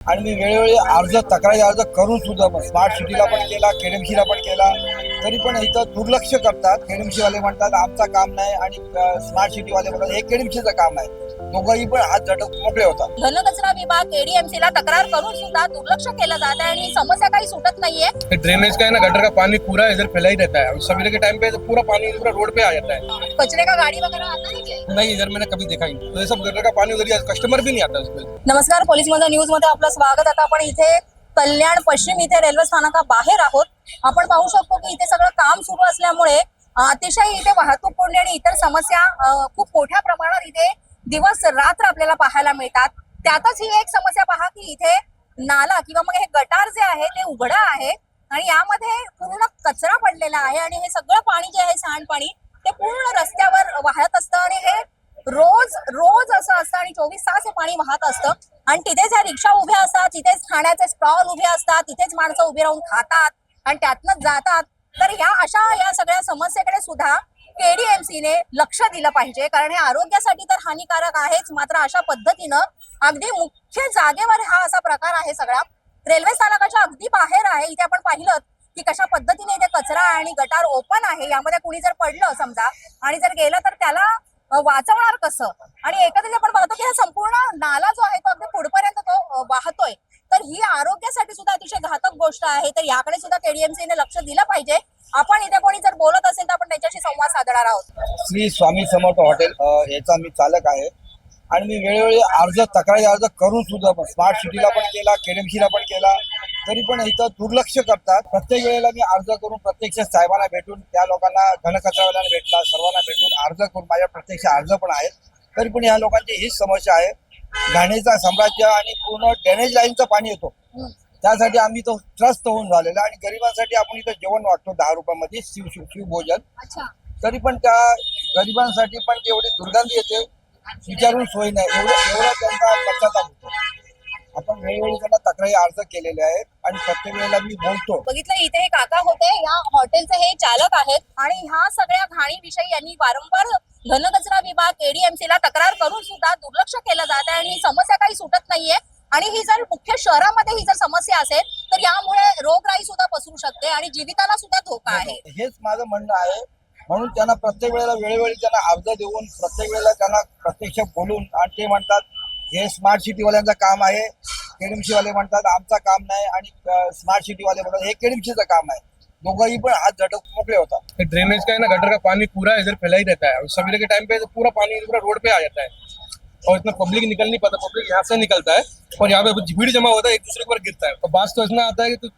आणि मी वेळोवेळी अर्ज तक्रारी अर्ज करून सुद्धा स्मार्ट सिटीला पण केला केडीएमसीला पण केला. तरी पण इथं दुर्लक्ष करतात. केडीएमसी वाले म्हणतात आमचा काम नाही आणि स्मार्ट सिटी वाले म्हणतात हे केडीएमसीचं काम आहे. दोघंही पण हात झटक मोकळे होतात. घनकचरा विभाग एडीएमसी ला तक्रार करून सुद्धा दुर्लक्ष केलं जात आहे आणि समस्या काही सुटत नाहीये. ड्रेनेज का है ना गटर का पानी पूरा इधर फैला ही रहता है सवेरे के टाइम पे तो पूरा पानी पूरा रोड पे आ जाता है. कचरे का गाडी वगैरे आता है क्या? नहीं इधर मैंने कभी देखा ही नहीं। तो ये सब गटर का पानी उधर ही कस्टमर भी नहीं आता उसमें। नमस्कार पोलीसमध्ये न्यूजमध्ये आपलं स्वागत. आता आपण इथे कल्याण पश्चिम इथे रेल्वे स्थानका बाहेर आहोत. आपण पाहू शकतो की इथे सगळं काम सुरू असल्यामुळे अतिशय इथे वाहतूक कोंडी आणि इतर समस्या खूप मोठ्या प्रमाणात इथे दिवस रात्र आपल्याला पाहायला मिळतात. त्यातच ही एक समस्या पहा की इथे नाला किंवा मग हे गटार जे आहे ते उघडं आहे आणि यामध्ये पूर्ण कचरा पडलेला आहे आणि हे सगळं पाणी जे आहे सांडपाणी ते पूर्ण रस्त्यावर वाहत असतं आणि हे रोज रोज असं असतं आणि चोवीस तास हे पाणी वाहत असतं. आणि तिथेच ह्या रिक्षा उभ्या असतात तिथेच खाण्याचे स्टॉल उभे असतात तिथेच माणसं उभी राहून खातात आणि त्यातनंच जातात. तर ह्या अशा या सगळ्या समस्येकडे सुद्धा केडीएमसीने लक्ष दिलं पाहिजे. कारण हे आरोग्यासाठी तर हानिकारक आहेच मात्र अशा पद्धतीनं अगदी मुख्य जागेवर हा असा प्रकार आहे सगळा. रेल्वे स्थानकाच्या अगदी बाहेर आहे. इथे आपण पाहिलं की कशा पद्धतीने इथे कचरा आणि गटार ओपन आहे. यामध्ये कुणी जर पडलं समजा आणि जर गेलं तर त्याला वाचवणार कसं? आणि एकंदरीत आपण पाहतो की हा संपूर्ण नाला जो आहे तो अगदी पुढपर्यंत तो वाहतोय. तर ही आरोग्यासाठी सुद्धा अतिशय घातक गोष्ट आहे. तर याकडे सुद्धा केडीएमसीने लक्ष दिलं पाहिजे. आपण इथे कोणी जर बोलत असेल तर आपण त्याच्याशी संवाद साधणार आहोत. श्री स्वामी समर्थ हॉटेल याचा मी चालक आहे. आणि मी वेळोवेळी अर्ज तक्रारी अर्ज करून सुद्धा स्मार्ट सिटीला पण केला केडीएमसीला पण केला. तरी पण इथं दुर्लक्ष करतात. प्रत्येक वेळेला मी अर्ज करून प्रत्यक्ष साहेबांना भेटून त्या लोकांना घनकचरावाल्यांना भेटला सर्वांना भेटून अर्ज करून माझ्या प्रत्यक्ष अर्ज पण आहेत. तरी पण ह्या लोकांची हीच समस्या आहे. घाणीचा साम्राज्य आणि पूर्ण ड्रेनेज लाईनचं पाणी येतो. त्यासाठी आम्ही तो त्रस्त होऊन झालेला आणि गरिबांसाठी आपण इथं जेवण वाटतो दहा रुपयामध्ये शिव शिव शिवभोजन तरी पण त्या गरिबांसाठी पण तेवढी दुर्गंधी येते विचारून सोय नाही. एवढं एवढं त्यांचा पश्चाताप आपण वेळोवेळी त्यांना तक्रारी अर्ज केलेले आहेत आणि प्रत्येक वेळेला मी बोलतो. बघितलं इथे हे काका होते या हॉटेलचे हे चालक आहेत आणि ह्या सगळ्या घाणीविषयी यांनी वारंवार घनकचरा विभाग एडीएमसी ला तक्रार करून सुद्धा दुर्लक्ष केलं जात आहे आणि समस्या काही सुटत नाहीये. आणि ही जर मुख्य शहरामध्ये ही जर समस्या असेल तर यामुळे रोगराई सुद्धा पसरू शकते आणि जीविताला सुद्धा धोका आहे. हेच माझं म्हणणं आहे. म्हणून त्यांना प्रत्येक वेळेला वेळोवेळी त्यांना अर्ज देऊन प्रत्येक वेळेला त्यांना प्रत्यक्ष बोलून आणि ते म्हणतात हे स्मार्ट सिटीवाल्यांचं काम आहे. केडीएमसी वाले म्हणतात आमचं काम नाही आणि स्मार्ट सिटी वाले म्हणतात हे केडीएमसीचं काम आहे. दोघंही पण हात झटक मोकळे होतात. ड्रेनेज का है ना गटर का पानी पूरा इधर फैला ही रहता है. और सवेरे के टाइम पे पूरा पानी पूरा रोड पे आ जाता है. और इतना पब्लिक निकल नहीं पाता पब्लिक यहाँ से निकलता है. और यहाँ पे भीड़ जमा होता है एक दूसरे के ऊपर गिरता है. और बास तो इतना आता है कि तो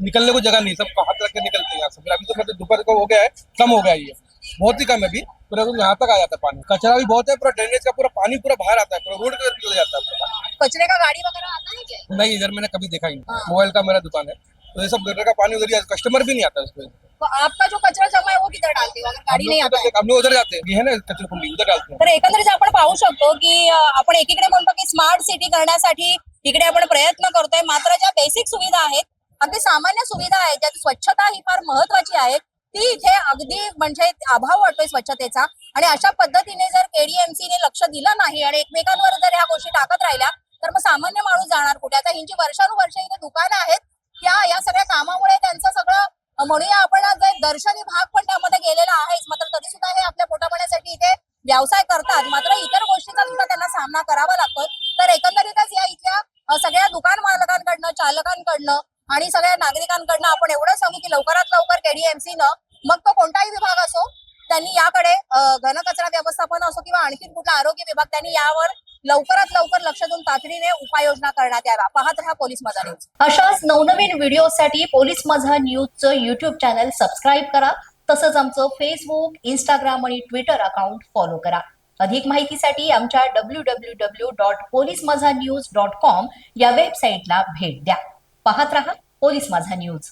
निकलने को जगह नहीं सब हाथ रख के निकलते हैं यहाँ से. अभी तो मतलब दोपहर को हो गया है कम हो गया है ये. बहुत ही कम है अभी. पूरा तो यहाँ तक आ जाता है पानी कचरा भी बहुत है पूरा ड्रेनेज का पूरा पानी पूरा बाहर आता है पूरा रोड निकल जाता है। कचरे का गाडी वगैरे आता है क्या? नहीं इधर मैंने कभी देखा ही। नहीं. मोबाइल का मेरा दुकान है। तो ये सब गटर का पानी उधर ही कस्टमर भी नहीं आता उसमें। तो आपका जो कचरा जमा है वो किधर डालते हो? अगर गाडी नहीं आता हम लोग उधर जाते हैं। ये है ना कचरा कुंडी उधर डालते हैं। तर एकंदरीत आपण पाहू शकतो की अं, आपण एकीकडे म्हणतो की स्मार्ट सिटी करण्यासाठी इकडे आपण प्रयत्न करतोय. मात्र ज्या बेसिक सुविधा आहेत अगदी सामान्य सुविधा आहेत ज्यात स्वच्छता ही फार महत्वाची आहे ती इथे अगदी म्हणजे अभाव वाटतोय स्वच्छतेचा. आणि अशा पद्धतीने जर केडीएमसी ने लक्ष दिलं नाही आणि एकमेकांवर जर ह्या गोष्टी टाकत राहिल्या तर मग सामान्य माणूस जाणार कुठे? आता ह्यांची वर्षानुवर्ष इथे दुकानं आहेत. त्या या सगळ्या कामामुळे त्यांचं सगळं म्हणूया आपण आज दर्शनी भाग पण त्यामध्ये गेलेला आहेच मात्र तरी सुद्धा हे आपल्या पोटापाण्यासाठी इथे व्यवसाय करतात. मात्र इतर गोष्टींचा सुद्धा त्यांना सामना करावा लागतो तर एकंदरीतच या इथल्या सगळ्या दुकान मालकांकडनं चालकांकडनं आणि सगळ्या नागरिकांकडनं आपण एवढं सांगू की लवकरात लवकर केडीएमसी न मग तो कोणताही विभाग असो त्यांनी याकडे घनकचरा व्यवस्थापन असो किंवा आणखी कुठला आरोग्य विभाग त्यांनी यावर लवकरात लवकर लक्ष देऊन तातडीने उपाययोजना करण्यात याव्या. पाहत राहा पोलीस मजा न्यूज अशाच नवनवीन व्हिडिओसाठी पोलीस माझा न्यूजचं युट्यूब चॅनल सबस्क्राईब करा. तसंच आमचं फेसबुक इंस्टाग्राम आणि ट्विटर अकाउंट फॉलो करा. अधिक माहितीसाठी आमच्या W W W dot police Majha news dot com या वेबसाईटला भेट द्या. पाहत रहा पोलीस माझा न्यूज.